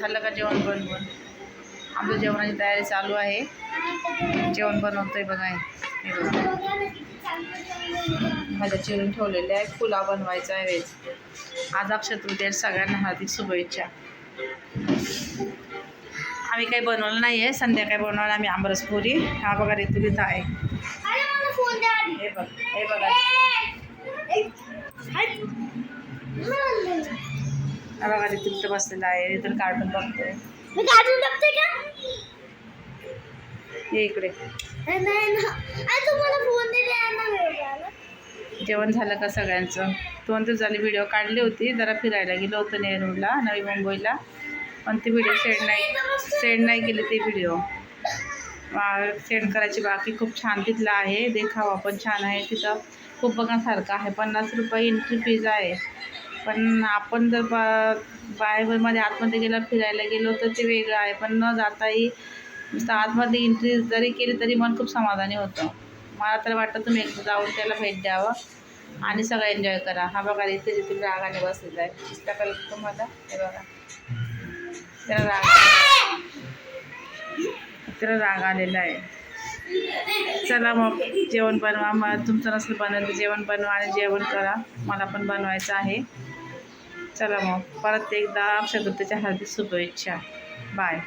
झालं का जेवण बनवून आमचं जेवणाची तयारी चालू आहे. जेवण बनवतोय बघा हे. हे बघा. भाज्या चिरून ठेवलेल्या आहे पुलाव बनवायचा आहे वेज आज अक्षय तृतीया सगळ्यांना हार्दिक शुभेच्छा. आम्ही काही बनवलं नाही आहे. संध्याकाळी बनवलं आम्ही आंबरस पुरी. हा बघा ऋतुरीत आहे. हे बघ. हे बघा. हा बघा ऋतुरीत बसलेला आहे. ऋतुल कार्टून बघतोय मी कार्टून बघते का? हे इकडे. नाही ना तुम्हाला फोन ना. जेवण झालं का सगळ्यांचं? दोन दिवस झाले व्हिडिओ काढली होती. जरा फिरायला गेलो होतो नेरूरला नवी मुंबईला. पण ती व्हिडिओ सेंड नाही सेंड नाही केली ते व्हिडिओ सेंड करायची बाकी खूप छान तिथलं आहे. देखावा पण छान आहे तिथं. खूप बघण्यासारखं आहे. पन्नास रुपये एंट्री फीज आहे. पण आपण जर बा बाहेरमध्ये आतमध्ये गेलं फिरायला गेलो तर ते वेगळं आहे. पण न जाताही नुसतं आतमध्ये एंट्री जरी केली तरी मन खूप समाधानी होतं. मला तर वाटतं तुम्ही एकदा जाऊन त्याला भेट द्यावं आणि सगळं एन्जॉय करा. हा बघा इथे जिथे रागाने बसलेला आहे. दिसला का तुम्हाला? हे बघा. त्याला राग त्याला राग आलेला आहे. चला मग जेवण बनवा. मग तुमचं नसलं बनवलं तर जेवण बनवा आणि जेवण करा. मला पण बनवायचं आहे. चला मग. परत एकदा चतुर्थीच्या हार्दिक शुभेच्छा बाय.